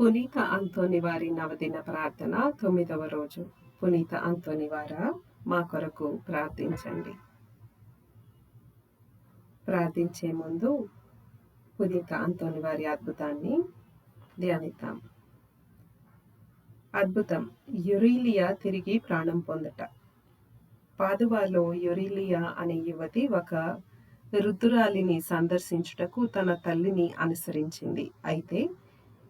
పునీత అంతోని వారి నవదిన ప్రార్థన తొమ్మిదవ రోజు. పునీత అంతోని వార మా కొరకు ప్రార్థించండి. ప్రార్థించే ముందు పునీత అంతోని వారి అద్భుతాన్ని ధ్యానిద్దాం. అద్భుతం. యురీలియా తిరిగి ప్రాణం పొందట. పాదువాలో యురీలియా అనే యువతి ఒక రుద్దురాలిని సందర్శించుటకు తన తల్లిని అనుసరించింది. అయితే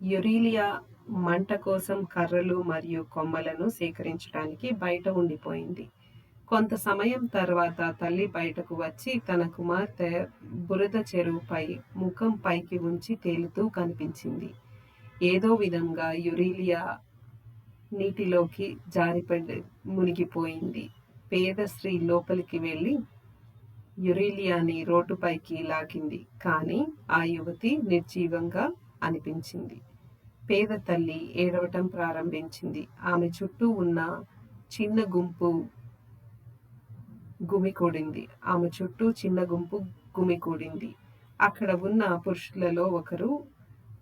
యురీలియా మంట కోసం కర్రలు మరియు కొమ్మలను సేకరించడానికి బయట ఉండిపోయింది. కొంత సమయం తర్వాత తల్లి బయటకు వచ్చి తన కుమార్తె బురద చెరువుపై ముఖం పైకి ఉంచి తేలుతూ కనిపించింది. ఏదో విధంగా యురీలియా నీటిలోకి జారిపడి మునిగిపోయింది. పేద స్త్రీ లోపలికి వెళ్ళి యురీలియాని రోడ్డుపైకి లాగింది. కానీ ఆ యువతి నిర్జీవంగా అనిపించింది. పేద తల్లి ఏడవటం ప్రారంభించింది. ఆమె చుట్టూ ఉన్న చిన్న గుంపు గుమికూడింది ఆమె చుట్టూ చిన్న గుంపు గుమికూడింది అక్కడ ఉన్న పురుషులలో ఒకరు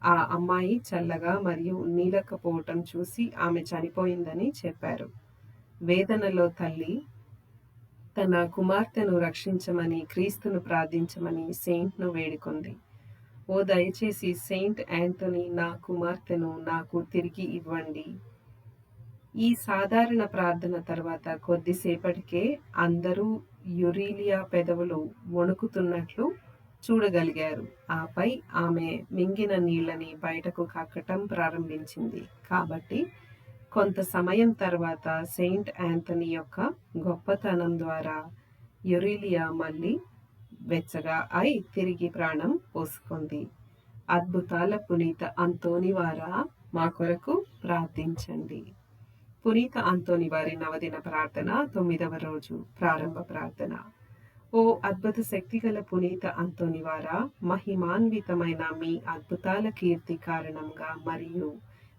ఆ అమ్మాయి చల్లగా మరియు నీలకపోవటం చూసి ఆమె చనిపోయిందని చెప్పారు. వేదనలో తల్లి తన కుమార్తెను రక్షించమని క్రీస్తును ప్రార్థించమని సెయింట్ను వేడుకుంది. ఓ దయచేసి సెయింట్ యాంటనీ నా కుమార్తెను నాకు తిరిగి ఇవ్వండి. ఈ సాధారణ ప్రార్థన తర్వాత కొద్దిసేపటికే అందరూ యురీలియా పెదవులు వణుకుతున్నట్లు చూడగలిగారు. ఆపై ఆమె మింగిన నీళ్ళని బయటకు కక్కటం ప్రారంభించింది. కాబట్టి కొంత సమయం తర్వాత సెయింట్ యాంథనీ యొక్క గొప్పతనం ద్వారా యురీలియా మళ్ళీ వెచ్చగా అయి తిరిగి ప్రాణం పోసుకుంది. అద్భుతాల పునీత అంతోని వారా మా కొరకు ప్రార్థించండి. పునీత అంతోని వారి నవదిన ప్రార్థన తొమ్మిదవ రోజు ప్రారంభ ప్రార్థన. ఓ అద్భుత శక్తిగల పునీత అంతోని వారా మహిమాన్వితమైన మీ అద్భుతాల కీర్తి కారణంగా మరియు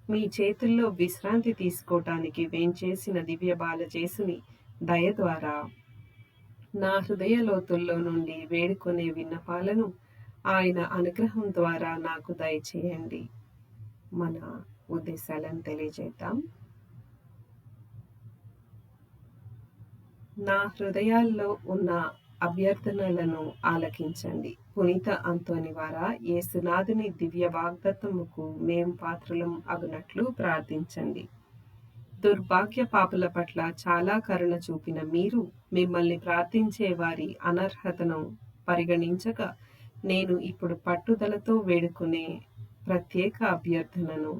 మీ చేతుల్లో విశ్రాంతి తీసుకోవటానికి వేంచేసిన దివ్య బాలజేసుని దయ ద్వారా నా హృదయ లోతుల్లో నుండి వేడుకునే విన్నపాలను ఆయన అనుగ్రహం ద్వారా నాకు దయచేయండి. మన ఉద్దేశాలను తెలియజేద్దాం. నా హృదయాల్లో ఉన్న అభ్యర్థనలను ఆలకించండి. పునీత అంతోని వారా యేసునాథుని దివ్య వాగ్దత్తముకు మేం పాత్రలం అగునట్లు ప్రార్థించండి. దుర్భాగ్య పాపుల పట్ల చాలా కరుణ చూపిన మీరు మిమ్మల్ని ప్రార్థించే వారి అనర్హతను పరిగణించక నేను ఇప్పుడు పట్టుదలతో వేడుకునే ప్రత్యేక అభ్యర్థనను.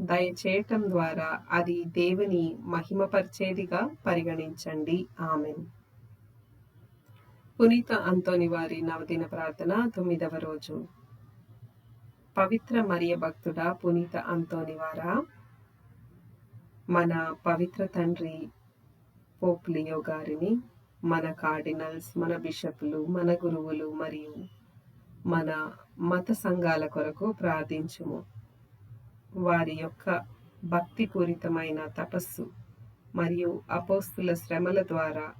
దయచేయటం ద్వారా అది దేవుని మహిమపరిచేదిగా పరిగణించండి. ఆమెన్. పునీత అంతోని వారి నవదిన ప్రార్థన తొమ్మిదవ రోజు. పవిత్ర మరియ భక్తుడ పునీత అంతోని వారా. మన పవిత్ర తండ్రి పోప్లియో గారిని మన కార్డినల్స్ మన బిషప్లు మన గురువులు మరియు మన మత సంఘాల కొరకు ప్రార్థించుము. వారి యొక్క భక్తిపూరితమైన తపస్సు మరియు అపోస్తుల శ్రమల ద్వారా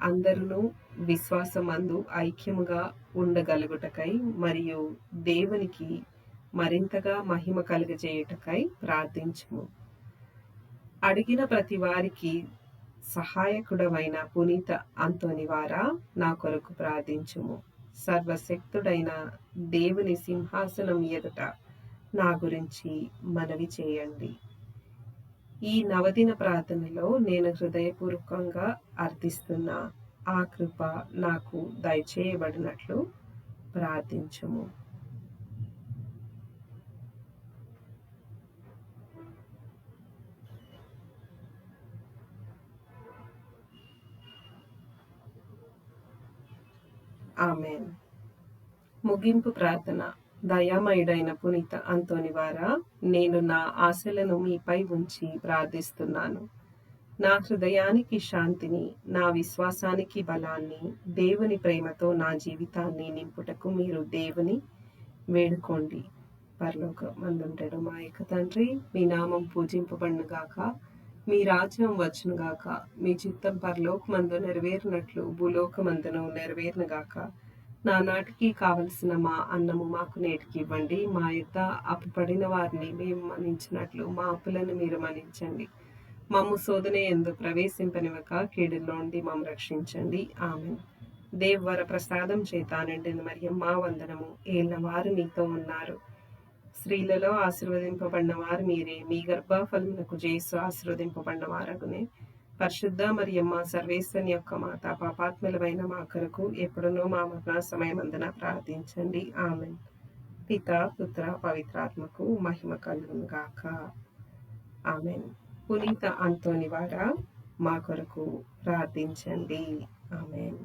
అందరూ విశ్వాసమందు ఐక్యముగా ఉండగలుగుటకై మరియు దేవునికి మరింతగా మహిమ కలుగజేయుటకై ప్రార్థించుము. అడిగిన ప్రతి వారికి సహాయకుడమైన పునీత అంతోని వారా నా కొరకు ప్రార్థించుము. సర్వశక్తుడైన దేవుని సింహాసనం ఎదుట నా గురించి మనవి చేయండి. ఈ నవదిన ప్రార్థనలో నేను హృదయపూర్వకంగా అర్థిస్తున్న ఆ కృప నాకు దయచేయబడినట్లు ప్రార్థించము. ఆమెన్. ముగింపు ప్రార్థన. దయామయుడైన పునీత అంతోని వారా నేను నా ఆశలను మీపై ఉంచి ప్రార్థిస్తున్నాను. నా హృదయానికి శాంతిని నా విశ్వాసానికి బలాన్ని దేవుని ప్రేమతో నా జీవితాన్ని నింపుటకు మీరు దేవుని వేడుకోండి. పరలోక మందుంటాడు మా యొక్క తండ్రి మీ నామం పూజింపబడినగాక మీ రాజ్యం వచ్చునుగాక మీ చిత్తం పరలోకమందు నెరవేరినట్లు భూలోకమందును నెరవేరునుగాక నానాటికి కావలసిన మా అన్నము మాకు నేటికి ఇవ్వండి మా యొక్క అప్పుపడిన వారిని మేము మన్నించినట్లు మా అప్పులను మీరు మన్నించండి. మమ్ము శోధన ఎందు ప్రవేశింపనివ్వక కీడుల్లోండి మమ్మ రక్షించండి. ఆమె దేవ్వర ప్రసాదం చేత నిండిన మరియు మా వందనము. ఏళ్ళ వారు మీతో ఉన్నారు. స్త్రీలలో ఆశీర్వదింపబడిన వారు మీరే. మీ గర్భఫలమునకు చేసు ఆశీర్వదింపబడిన వారగునే. పరిశుద్ధ మరియమ్మ సర్వేశ్వని యొక్క మాత పాపాత్మలమైన మా కొరకు ఎప్పుడునో మా మరణ సమయమందున ప్రార్థించండి. ఆమె పిత పుత్ర పవిత్రాత్మకు మహిమ కలుగునుగాక గాక. ఆమెన్. పునీత అంతోని వారా మా కొరకు ప్రార్థించండి. ఆమెన్.